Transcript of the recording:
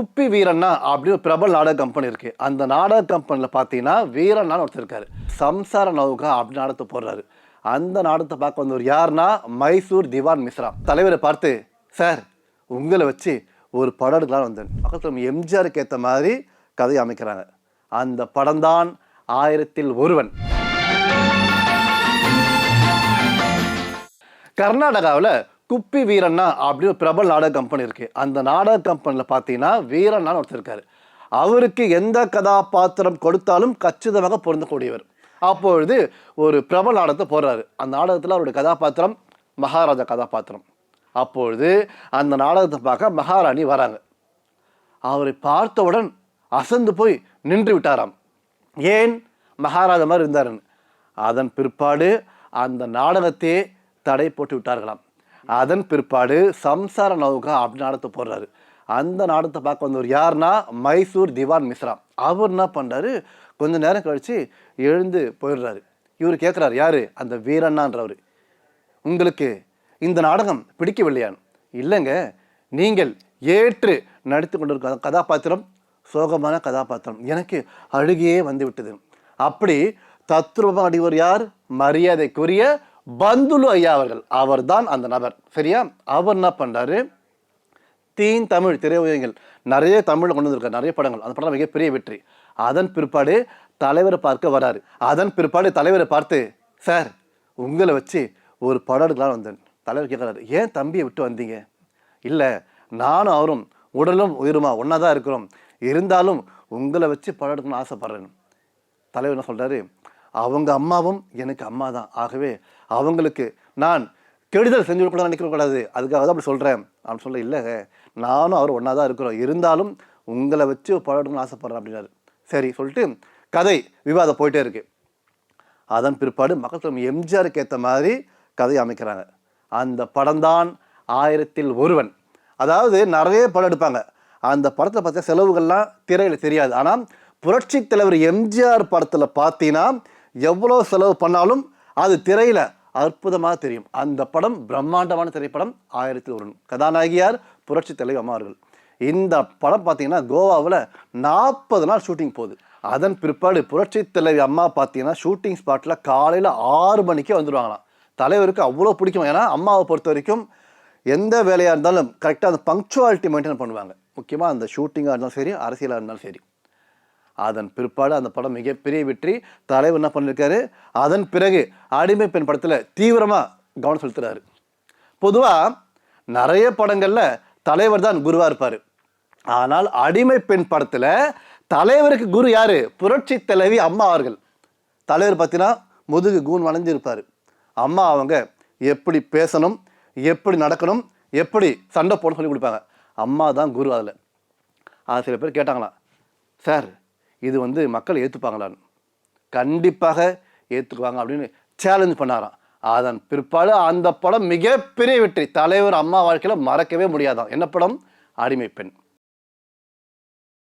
குப்பி வீரண்ணா அப்படின்னு ஒரு பிரபல நாடக கம்பெனி இருக்குது அந்த நாடக கம்பெனியில் பார்த்தீங்கன்னா வீரண்ணான்னு ஒருத்தர் இருக்காரு. சம்சார நௌகா அப்படின்னு நாடகத்தை போடுறாரு. அந்த நாடகத்தை பார்க்க வந்தவர் யாருன்னா மைசூர் திவான் மிஸ்ரா. தலைவரை பார்த்து சார் உங்களை வச்சு ஒரு படம் எடுக்கலாம் வந்தேன். பக்கத்தில் எம்ஜிஆருக்கு ஏற்ற மாதிரி கதையை அமைக்கிறாங்க. அந்த படம் தான் ஆயிரத்தில் ஒருவன். கர்நாடகாவில் குப்பி வீரண்ணா அப்படின்னு ஒரு பிரபல நாடக கம்பெனி இருக்கு. அந்த நாடக கம்பெனியில் பார்த்தீங்கன்னா வீரண்ணான்னு ஒருத்தர் இருக்காரு. அவருக்கு எந்த கதாபாத்திரம் கொடுத்தாலும் கச்சிதமாக பொருந்தக்கூடியவர். அப்பொழுது ஒரு பிரபல நாடகத்தை போடுறாரு. அந்த நாடகத்தில் அவருடைய கதாபாத்திரம் மகாராஜா கதாபாத்திரம். அப்பொழுது அந்த நாடகத்தை பார்க்க மகாராணி வராங்க. அவரை பார்த்தவுடன் அசந்து போய் நின்று விட்டாராம். ஏன்? மகாராஜா மாதிரி இருந்தாருன்னு. அதன் பிற்பாடு அந்த நாடகத்தையே தடை போட்டு விட்டார்களாம். அதன் பிற்பாடு சம்சார நௌகா அப்படின்னு நாடகத்தை போடுறாரு. அந்த நாடகத்தை பார்க்க வந்தவர் யாருன்னா மைசூர் திவான் மிஸ்ரா. அவர் என்ன பண்ணுறாரு கொஞ்ச நேரம் கழித்து எழுந்து போயிடுறாரு. இவர் கேட்குறாரு யார்? அந்த வீரண்ணான்றவர். உங்களுக்கு இந்த நாடகம் பிடிக்கவில்லையான்? இல்லைங்க நீங்கள் ஏற்று நடித்து கொண்டிருக்க கதாபாத்திரம் சோகமான கதாபாத்திரம் எனக்கு அழுகியே வந்து விட்டது. அப்படி தத்ரூபம் அடிவர் யார்? மரியாதைக்குரிய பந்துலு ஐயா அவர்கள் அவர்தான் அந்த நபர். சரியா? அவர் என்ன பண்ணுறாரு தீன் தமிழ் திரையுதயங்கள் நிறைய தமிழில் கொண்டு வந்திருக்காரு நிறைய படங்கள். அந்த படம் மிகப்பெரிய வெற்றி. அதன் பிற்பாடு தலைவரை பார்க்க வராரு. அதன் பிற்பாடு தலைவரை பார்த்து சார் உங்களை வச்சு ஒரு படம் எடுக்கலாம் வந்தேன். தலைவர் கேட்குறாரு ஏன் தம்பியை விட்டு வந்தீங்க? இல்லை நானும் அவரும் உடலும் உயிருமா ஒன்றா தான் இருக்கிறோம். இருந்தாலும் உங்களை வச்சு படம் எடுக்கணும்னு ஆசைப்பட்றேன். தலைவர் என்ன சொல்கிறாரு அவங்க அம்மாவும் எனக்கு அம்மா தான் ஆகவே அவங்களுக்கு நான் கெடுதல் செஞ்சு கொடுக்கணும்னு நினைக்கக்கூடாது அதுக்காக தான் அப்படி சொல்கிறேன் அப்படின்னு சொல்ல இல்லை நானும் அவர் ஒன்றா தான் இருக்கிறோம். இருந்தாலும் உங்களை வச்சு ஒரு எடுக்கணும்னு ஆசைப்பட்றேன் அப்படின்னாரு. சரி சொல்லிட்டு கதை விவாதம் போயிட்டே இருக்கு. அதன் பிற்பாடு மக்கள் எம்ஜிஆருக்கு ஏற்ற மாதிரி கதையை அமைக்கிறாங்க. அந்த படம்தான் ஆயிரத்தில் ஒருவன். அதாவது நிறைய படம் எடுப்பாங்க. அந்த படத்தில் பார்த்தா செலவுகள்லாம் திரையில் தெரியாது. ஆனால் புரட்சி தலைவர் எம்ஜிஆர் படத்தில் பார்த்தீங்கன்னா எவ்வளோ செலவு பண்ணாலும் அது திரையில் அற்புதமாக தெரியும். அந்த படம் பிரம்மாண்டமான திரைப்படம் ஆயிரத்தி ஒரு கதாநாயகியார் புரட்சி தலைவர் அம்மா அவர்கள் இந்த படம் பார்த்தீங்கன்னா கோவாவில் நாற்பது நாள் ஷூட்டிங் போகுது. அதன் பிற்பாடு புரட்சி தலைவி அம்மா பார்த்தீங்கன்னா ஷூட்டிங் ஸ்பாட்டில் காலையில் ஆறு மணிக்கே வந்துடுவாங்களாம். தலைவருக்கு அவ்வளோ பிடிக்கும். ஏன்னா அம்மாவை பொறுத்த வரைக்கும் எந்த வேலையாக இருந்தாலும் கரெக்டாக அந்த பங்க்சுவாலிட்டி மெயின்டைன் பண்ணுவாங்க. முக்கியமாக அந்த ஷூட்டிங்காக இருந்தாலும் சரி அரசியலாக இருந்தாலும் சரி. அதன் பிற்பாடு அந்த படம் மிகப்பெரிய வெற்றி. தலைவர் என்ன பண்ணியிருக்காரு அதன் பிறகு அடிமை பெண் படத்தில் தீவிரமாக கவனம் செலுத்துறாரு. பொதுவாக நிறைய படங்களில் தலைவர் தான் குருவாக இருப்பார். ஆனால் அடிமை பெண் படத்தில் தலைவருக்கு குரு யார்? புரட்சி தலைவி அம்மா அவர்கள். தலைவர் பார்த்தீங்கன்னா முதுகு கூன் வளைஞ்சிருப்பார். அம்மா அவங்க எப்படி பேசணும் எப்படி நடக்கணும் எப்படி சண்டை போடணும் சொல்லி கொடுப்பாங்க. அம்மா தான் குரு அதில். அது சில பேர் கேட்டாங்களாம் சார் இது வந்து மக்கள் ஏற்றுப்பாங்களான்னு கண்டிப்பாக ஏற்றுக்குவாங்க அப்படின்னு சேலஞ்ச் பண்ணாராம். அதன் பிற்பாடு அந்த படம் மிகப்பெரிய வெற்றி. தலைவர் அம்மா வாழ்க்கையில் மறக்கவே முடியாதான் என்ன படம்? அடிமை பெண்.